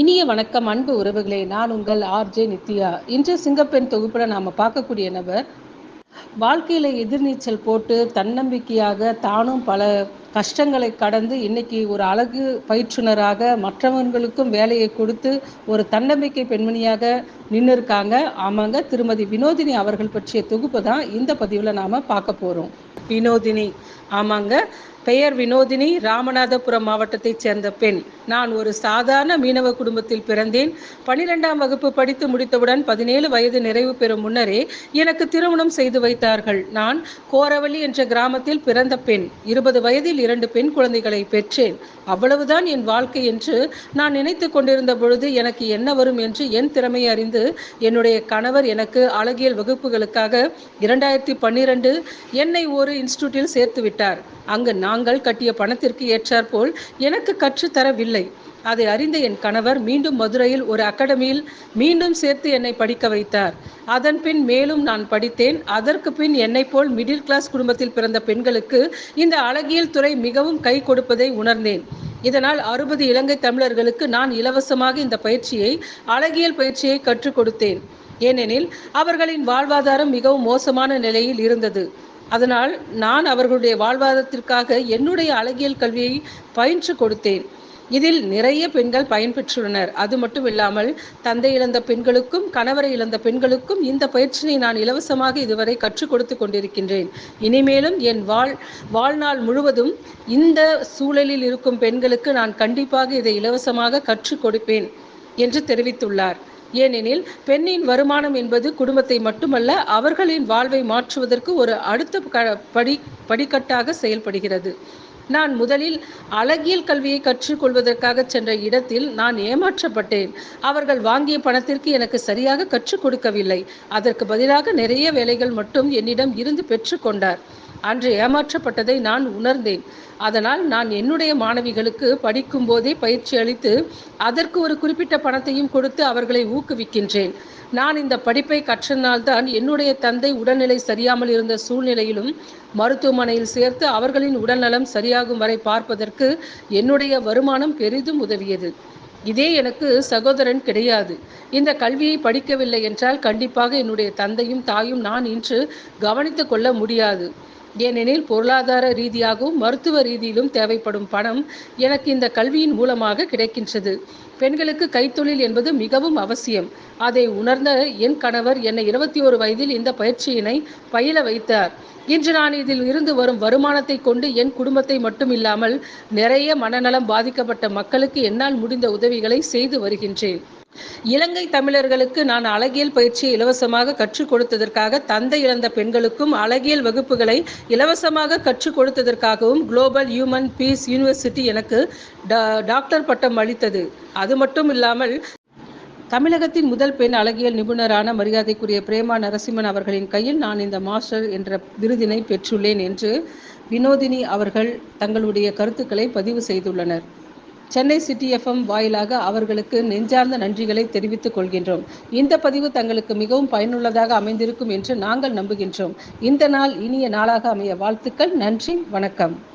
இனிய வணக்கம் அன்பு உறவுகளே. நான் உங்கள் ஆர்ஜே நித்யா. இன்று சிங்கப்பெண் தொகுப்பில் நாம் பார்க்கக்கூடிய நபர் வாழ்க்கையில் எதிர்நீச்சல் போட்டு தன்னம்பிக்கையாக தானும் பல கஷ்டங்களை கடந்து இன்னைக்கு ஒரு அழகு பயிற்றுனராக மற்றவர்களுக்கும் வேலையை கொடுத்து ஒரு தன்னம்பிக்கை பெண்மணியாக நின்று இருக்காங்க ஆமாங்க திருமதி வினோதினி அவர்கள் பற்றிய தொகுப்பு தான் இந்த பதிவில் நாம் பார்க்க போகிறோம் வினோதினி ஆமாங்க. பெயர் வினோதினி ராமநாதபுரம் மாவட்டத்தைச் சேர்ந்த பெண். நான் ஒரு சாதாரண மீனவ குடும்பத்தில் பிறந்தேன். பனிரெண்டாம் வகுப்பு படித்து முடித்தவுடன் பதினேழு வயது நிறைவு பெறும் முன்னரே எனக்கு திருமணம் செய்து வைத்தார்கள். நான் கோரவள்ளி என்ற கிராமத்தில் பிறந்த பெண். இருபது வயதில் இரண்டு பெண் குழந்தைகளை பெற்றேன். அவ்வளவுதான் என் வாழ்க்கை என்று நான் நினைத்து கொண்டிருந்த பொழுது எனக்கு என்ன வரும் என்று என் திறமையை அறிந்து என்னுடைய கணவர் எனக்கு அழகியல் வகுப்புகளுக்காக இரண்டாயிரத்தி பன்னிரண்டு என்னை ஒரு இன்ஸ்டியூட்டில் சேர்த்து விட்டார். அங்கு நாங்கள் கட்டிய பணத்திற்கு ஏற்றாற்போல் எனக்கு கற்றுத்தரவில்லை அதை அறிந்த என் கணவர் மீண்டும் மதுரையில் ஒரு அகாடமியில் மீண்டும் சேர்த்து என்னை படிக்க வைத்தார். அதன் பின் மேலும் நான் படித்தேன். அதற்கு பின் என்னை போல் மிடில் கிளாஸ் குடும்பத்தில் பிறந்த பெண்களுக்கு இந்த அழகியல் துறை மிகவும் கை கொடுப்பதை உணர்ந்தேன். இதனால் அறுபது இலங்கை தமிழர்களுக்கு நான் இலவசமாக இந்த பயிற்சியை அழகியல் பயிற்சியை கற்றுக் கொடுத்தேன். ஏனெனில் அவர்களின் வாழ்வாதாரம் மிகவும் மோசமான நிலையில் இருந்தது. அதனால் நான் அவர்களுடைய வாழ்வாதாரத்திற்காக என்னுடைய அழகியல் கல்வியை பயின்று கொடுத்தேன். இதில் நிறைய பெண்கள் பயன்பெற்றுள்ளனர். அது மட்டும் இல்லாமல் தந்தை இழந்த பெண்களுக்கும் கணவரை இழந்த பெண்களுக்கும் இந்த பயிற்சியை நான் இலவசமாக இதுவரை கற்றுக் கொடுத்து கொண்டிருக்கின்றேன். இனிமேலும் என் வாழ் வாழ்நாள் முழுவதும் இந்த சூழலில் இருக்கும் பெண்களுக்கு நான் கண்டிப்பாக இதை இலவசமாக கற்றுக் கொடுப்பேன் என்று தெரிவித்துள்ளார். ஏனெனில் பெண்ணின் வருமானம் என்பது குடும்பத்தை மட்டுமல்ல அவர்களின் வாழ்வை மாற்றுவதற்கு ஒரு அடுத்த படி படிக்கட்டாக செயல்படுகிறது. நான் முதலில் அழகியல் கல்வியை கற்றுக்கொள்வதற்காக சென்ற இடத்தில் நான் ஏமாற்றப்பட்டேன். அவர்கள் வாங்கிய பணத்திற்கு எனக்கு சரியாக கற்றுக் கொடுக்கவில்லை. அதற்கு பதிலாக நிறைய வேலைகள் மட்டும் என்னிடம் இருந்து பெற்றுக்கொண்டார் அன்று ஏமாற்றப்பட்டதை நான் உணர்ந்தேன். அதனால் நான் என்னுடைய மாணவிகளுக்கு படிக்கும் போதே பயிற்சி அளித்து அதற்கு ஒரு குறிப்பிட்ட பணத்தையும் கொடுத்து அவர்களை ஊக்குவிக்கின்றேன். நான் இந்த படிப்பை கற்றனால்தான் என்னுடைய தந்தை உடல்நிலை சரியாமல் இருந்த சூழ்நிலையிலும் மருத்துவமனையில் சேர்த்து அவர்களின் உடல்நலம் சரியாகும் வரை பார்ப்பதற்கு என்னுடைய வருமானம் பெரிதும் உதவியது. இதே எனக்கு சகோதரன் கிடையாது. இந்த கல்வியை படிக்கவில்லை என்றால் கண்டிப்பாக என்னுடைய தந்தையும் தாயும் நான் இன்று கவனித்து கொள்ள முடியாது. ஏனெனில் பொருளாதார ரீதியாகவும் மருத்துவ ரீதியிலும் தேவைப்படும் பணம் எனக்கு இந்த கல்வியின் மூலமாக கிடைக்கின்றது. பெண்களுக்கு கைத்தொழில் என்பது மிகவும் அவசியம். அதை உணர்ந்த என் கணவர் என்னை இருபத்தி ஒரு வயதில் இந்த பயிற்சியினை பயில வைத்தார். இன்று நான் இதில் இருந்து வரும் வருமானத்தை கொண்டு என் குடும்பத்தை மட்டும் இல்லாமல் நிறைய மனநலம் பாதிக்கப்பட்ட மக்களுக்கு என்னால் முடிந்த உதவிகளை செய்து வருகின்றேன். இலங்கை தமிழர்களுக்கு நான் அழகியல் பயிற்சியை இலவசமாக கற்றுக் கொடுத்ததற்காக தந்தை இழந்த பெண்களுக்கும் அழகியல் வகுப்புகளை இலவசமாக கற்றுக் கொடுத்ததற்காகவும் குளோபல் ஹியூமன் பீஸ் யூனிவர்சிட்டி எனக்கு டாக்டர் பட்டம் அளித்தது. அது மட்டும் இல்லாமல் தமிழகத்தின் முதல் பெண் அழகியல் நிபுணரான மரியாதைக்குரிய பிரேமா நரசிம்மன் அவர்களின் கையில் நான் இந்த மாஸ்டர் என்ற விருதினை பெற்றுள்ளேன் என்று வினோதினி அவர்கள் தங்களுடைய கருத்துக்களை பதிவு செய்துள்ளனர். சென்னை சிட்டி எஃப்எம் வாயிலாக அவர்களுக்கு நெஞ்சார்ந்த நன்றிகளை தெரிவித்துக் கொள்கின்றோம். இந்த பதிவு தங்களுக்கு மிகவும் பயனுள்ளதாக அமைந்திருக்கும் என்று நாங்கள் நம்புகின்றோம். இந்த நாள் இனிய நாளாக அமைய வாழ்த்துக்கள். நன்றி. வணக்கம்.